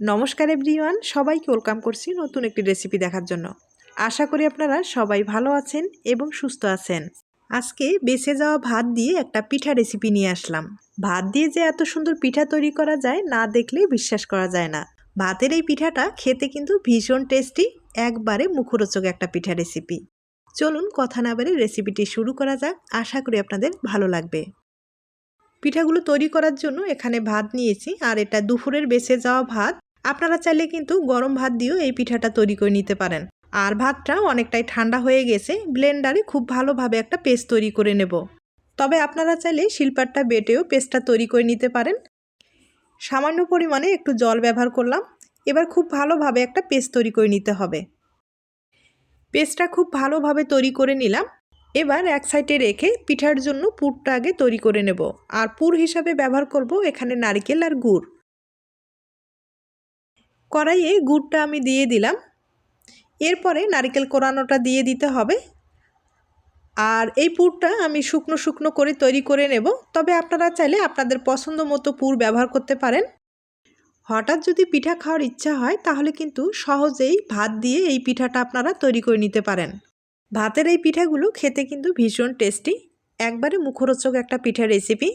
নমস্কার এভরিওয়ান, সবাইকে ওয়েলকাম করছি নতুন একটি রেসিপি দেখার জন্য। আশা করি আপনারা সবাই ভালো আছেন এবং সুস্থ আছেন। আজকে বেঁচে যাওয়া ভাত দিয়ে একটা পিঠা রেসিপি নিয়ে আসলাম। ভাত দিয়ে যে এত সুন্দর পিঠা তৈরি করা যায় না দেখলে বিশ্বাস করা যায় না। ভাতের এই পিঠাটা খেতে কিন্তু ভীষণ টেস্টি, একবারে মুখরোচক একটা পিঠা রেসিপি। চলুন কথা না বেড়ে রেসিপিটি শুরু করা যাক, আশা করি আপনাদের ভালো লাগবে। পিঠাগুলো তৈরি করার জন্য এখানে ভাত নিয়েছি, আর এটা দুপুরের বেঁচে যাওয়া ভাত। আপনারা চাইলে কিন্তু গরম ভাত দিয়েও এই পিঠাটা তৈরি করে নিতে পারেন। আর ভাতটা অনেকটাই ঠান্ডা হয়ে গেছে, ব্লেন্ডারে খুব ভালোভাবে একটা পেস্ট তৈরি করে নেব। তবে আপনারা চাইলে শিল্পারটা বেটেও পেস্টটা তৈরি করে নিতে পারেন। সামান্য পরিমাণে একটু জল ব্যবহার করলাম, এবার খুব ভালোভাবে একটা পেস্ট তৈরি করে নিতে হবে। পেস্টটা খুব ভালোভাবে তৈরি করে নিলাম, এবার এক সাইডে রেখে পিঠার জন্য পুরটা আগে তৈরি করে নেব। আর পুর হিসাবে ব্যবহার করব এখানে নারকেল আর গুড়। কড়াইয়ে গুড়টা আমি দিয়ে দিলাম। এরপরে নারকেল কোরানোটা দিয়ে দিতে হবে। আর এই পুরটা আমি শুকনো শুকনো করে তৈরি করে নেব। তবে আপনারা চাইলে আপনাদের পছন্দ মতো পুর ব্যবহার করতে পারেন। হঠাৎ যদি পিঠা খাওয়ার ইচ্ছা হয়, তাহলে কিন্তু সহজেই ভাত দিয়ে এই পিঠাটা আপনারা তৈরি করে নিতে পারেন। ভাতের এই পিঠাগুলো খেতে কিন্তু ভীষণ টেস্টি। একবারে মুখরোচক একটা পিঠা রেসিপি।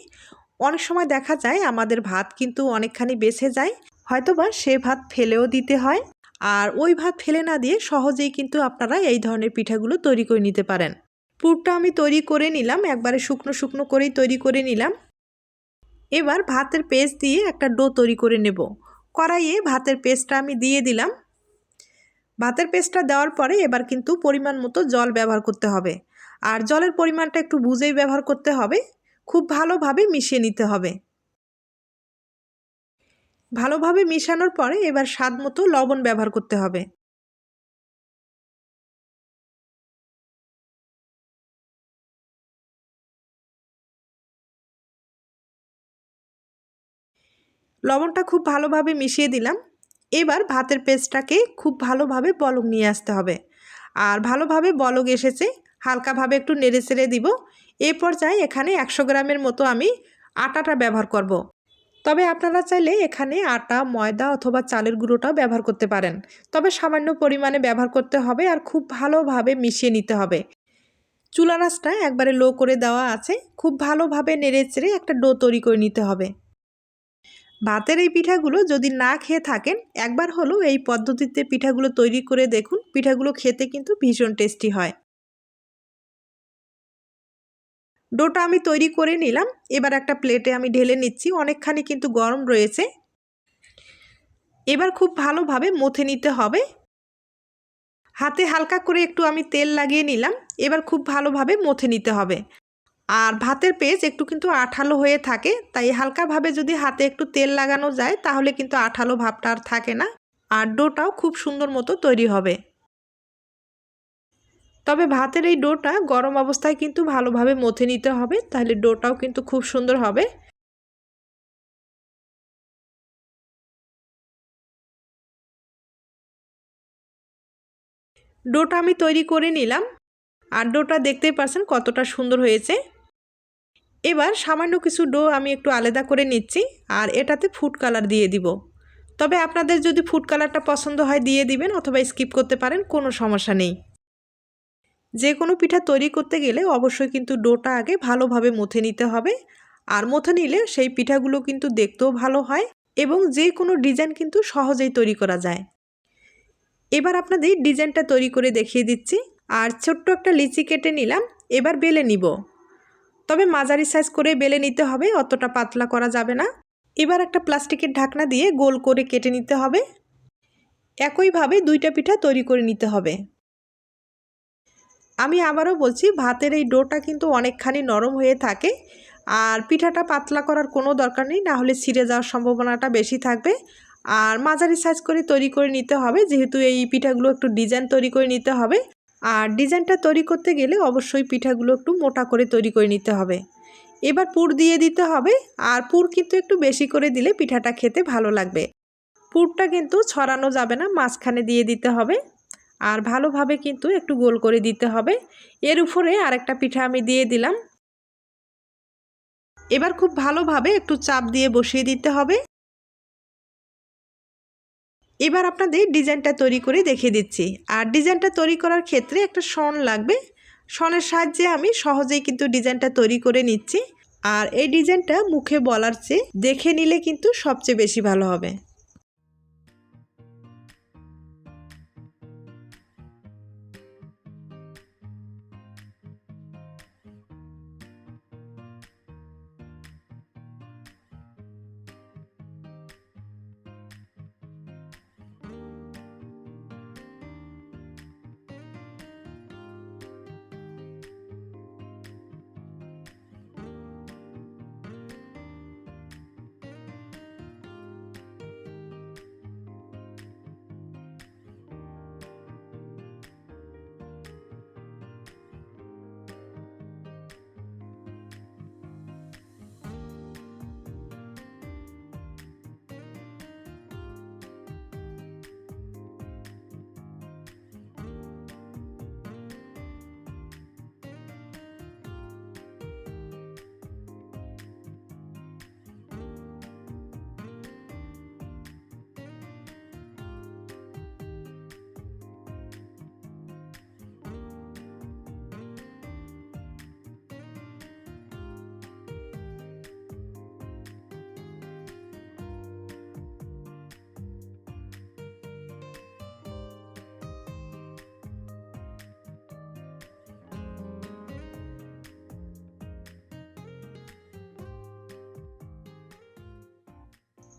অনেক সময় দেখা যায়, আমাদের ভাত কিন্তু অনেকখানি বেছে যায়। হয়তোবা সে ভাত ফেলেও দিতে হয়। আর ওই ভাত ফেলে না দিয়ে সহজেই কিন্তু আপনারা এই ধরনের পিঠাগুলো তৈরি করে নিতে পারেন। পুরটা আমি তৈরি করে নিলাম, একবারে শুকনো শুকনো করেই তৈরি করে নিলাম। এবার ভাতের পেস্ট দিয়ে একটা ডো তৈরি করে নেব। কড়াইয়ে ভাতের পেস্টটা আমি দিয়ে দিলাম। ভাতের পেস্টটা দেওয়ার পরে এবার কিন্তু পরিমাণ মতো জল ব্যবহার করতে হবে। আর জলের পরিমাণটা একটু বুঝেই ব্যবহার করতে হবে। খুব ভালোভাবে মিশিয়ে নিতে হবে। ভালোভাবে মিশানোর পরে এবার স্বাদ মতো লবণ ব্যবহার করতে হবে। লবণটা খুব ভালোভাবে মিশিয়ে দিলাম। এবার ভাতের পেস্টটাকে খুব ভালোভাবে বলক নিয়ে আসতে হবে। আর ভালোভাবে বলক এসেছে, হালকাভাবে একটু নেড়ে চেড়ে দিব। এ পর্যায়ে এখানে একশো গ্রামের মতো আমি আটাটা ব্যবহার করব। তবে আপনারা চাইলে এখানে আটা, ময়দা অথবা চালের গুঁড়োটাও ব্যবহার করতে পারেন। তবে সামান্য পরিমাণে ব্যবহার করতে হবে আর খুব ভালোভাবে মিশিয়ে নিতে হবে। চুলা রাসটা একবারে লো করে দেওয়া আছে। খুব ভালোভাবে নেড়ে চেড়ে একটা ডো তৈরি করে নিতে হবে। ভাতের এই পিঠাগুলো যদি না খেয়ে থাকেন, একবার হলেও এই পদ্ধতিতে পিঠাগুলো তৈরি করে দেখুন। পিঠাগুলো খেতে কিন্তু ভীষণ টেস্টি হয়। ডোটা আমি তৈরি করে নিলাম। এবার একটা প্লেটে আমি ঢেলে নিচ্ছি। অনেকখানি কিন্তু গরম রয়েছে। এবার খুব ভালোভাবে মথে নিতে হবে। হাতে হালকা করে একটু আমি তেল লাগিয়ে নিলাম। এবার খুব ভালোভাবে মথে নিতে হবে। আর ভাতের পেজ একটু কিন্তু আঠালো হয়ে থাকে। তাই হালকাভাবে যদি হাতে একটু তেল লাগানো যায়, তাহলে কিন্তু আঠালো ভাবটা আর থাকে না। আর ডোটাও খুব সুন্দর মতো তৈরি হবে। তবে ভাতের এই ডোটা গরম অবস্থায় কিন্তু ভালোভাবে মথে নিতে হবে, তাহলে ডোটাও কিন্তু খুব সুন্দর হবে। ডোটা আমি তৈরি করে নিলাম, আর ডোটা দেখতেই পারছেন কতটা সুন্দর হয়েছে। এবার সামান্য কিছু ডো আমি একটু আলাদা করে নিচ্ছি, আর এটাতে ফুড কালার দিয়ে দিব। তবে আপনাদের যদি ফুড কালারটা পছন্দ হয় দিয়ে দিবেন অথবা স্কিপ করতে পারেন, কোনো সমস্যা নেই। যে কোনো পিঠা তৈরি করতে গেলে অবশ্যই কিন্তু ডোটা আগে ভালোভাবে মথে নিতে হবে। আর মথে নিলে সেই পিঠাগুলো কিন্তু দেখতেও ভালো হয় এবং যে কোনো ডিজাইন কিন্তু সহজেই তৈরি করা যায়। এবার আপনাদের ডিজাইনটা তৈরি করে দেখিয়ে দিচ্ছি। আর ছোট্ট একটা লিচি কেটে নিলাম, এবার বেলে নিব। তবে মাঝারি সাইজ করে বেলে নিতে হবে, অতটা পাতলা করা যাবে না। এবার একটা প্লাস্টিকের ঢাকনা দিয়ে গোল করে কেটে নিতে হবে। একইভাবে দুইটা পিঠা তৈরি করে নিতে হবে। আমি আবারও বলছি, ভাতের এই ডোটা কিন্তু অনেকখানি নরম হয়ে থাকে। আর পিঠাটা পাতলা করার কোনো দরকার নেই, না হলে ছিঁড়ে যাওয়ার সম্ভাবনাটা বেশি থাকবে। আর মাঝারি সাইজ করে তৈরি করে নিতে হবে, যেহেতু এই পিঠাগুলো একটু ডিজাইন তৈরি করে নিতে হবে। আর ডিজাইনটা তৈরি করতে গেলে অবশ্যই পিঠাগুলো একটু মোটা করে তৈরি করে নিতে হবে। এবার পুর দিয়ে দিতে হবে, আর পুর কিন্তু একটু বেশি করে দিলে পিঠাটা খেতে ভালো লাগবে। পুরটা কিন্তু ছড়ানো যাবে না, মাঝখানে দিয়ে দিতে হবে। আর ভালোভাবে কিন্তু একটু গোল করে দিতে হবে। এর উপরে আরেকটা পিঠা আমি দিয়ে দিলাম। এবার খুব ভালোভাবে একটু চাপ দিয়ে বসিয়ে দিতে হবে। এবার আপনাদের ডিজাইনটা তৈরি করে দেখিয়ে দিচ্ছি। আর ডিজাইনটা তৈরি করার ক্ষেত্রে একটা শন লাগবে। শনের সাহায্যে আমি সহজেই কিন্তু ডিজাইনটা তৈরি করে নিচ্ছি। আর এই ডিজাইনটা মুখে বলার চেয়ে দেখে নিলে কিন্তু সবচেয়ে বেশি ভালো হবে।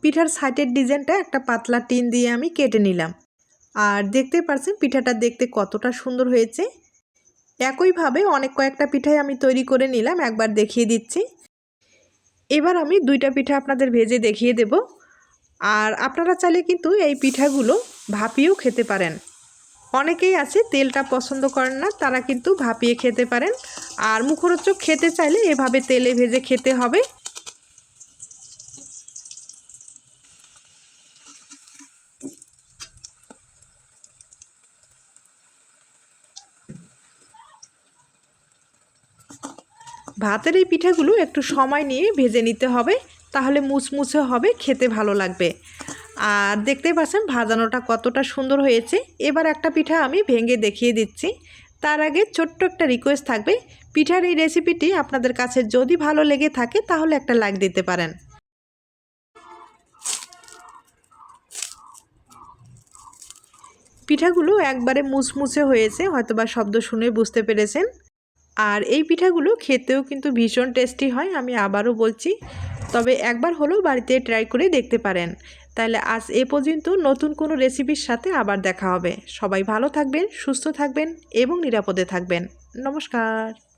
পিঠার সাইডের ডিজাইনটা একটা পাতলা টিন দিয়ে আমি কেটে নিলাম। আর দেখতে পারছেন পিঠাটা দেখতে কতটা সুন্দর হয়েছে। একইভাবে অনেক কয়েকটা পিঠাই আমি তৈরি করে নিলাম, একবার দেখিয়ে দিচ্ছি। এবার আমি দুইটা পিঠা আপনাদের ভেজে দেখিয়ে দেব। আর আপনারা চাইলে কিন্তু এই পিঠাগুলো ভাপিয়েও খেতে পারেন। অনেকেই আছে তেলটা পছন্দ করেন না, তারা কিন্তু ভাপিয়ে খেতে পারেন। আর মুখরোচক খেতে চাইলে এভাবে তেলে ভেজে খেতে হবে। ভাতের এই পিঠাগুলো একটু সময় নিয়ে ভেজে নিতে হবে, তাহলে মুচমুচে হবে, খেতে ভালো লাগবে। আর দেখতেই পাচ্ছেন ভাজানোটা কতটা সুন্দর হয়েছে। এবার একটা পিঠা আমি ভেঙে দেখিয়ে দিচ্ছি। তার আগে ছোট্ট একটা রিকোয়েস্ট থাকবে। পিঠার এই রেসিপিটি আপনাদের কাছে যদি ভালো লেগে থাকে, তাহলে একটা লাইক দিতে পারেন। পিঠাগুলো একবারে মুচমুচে হয়েছে, হয়তোবা শব্দ শুনে বুঝতে পেরেছেন। আর এই পিঠাগুলো খেতেও কিন্তু ভীষণ টেস্টি হয়, আমি আবারও বলছি। তবে একবার হলেও বাড়িতে ট্রাই করে দেখতে পারেন। তাহলে আজ এ পর্যন্ত নতুন কোনো রেসিপির সাথে আবার দেখা হবে। সবাই ভালো থাকবেন, সুস্থ থাকবেন এবং নিরাপদে থাকবেন। নমস্কার।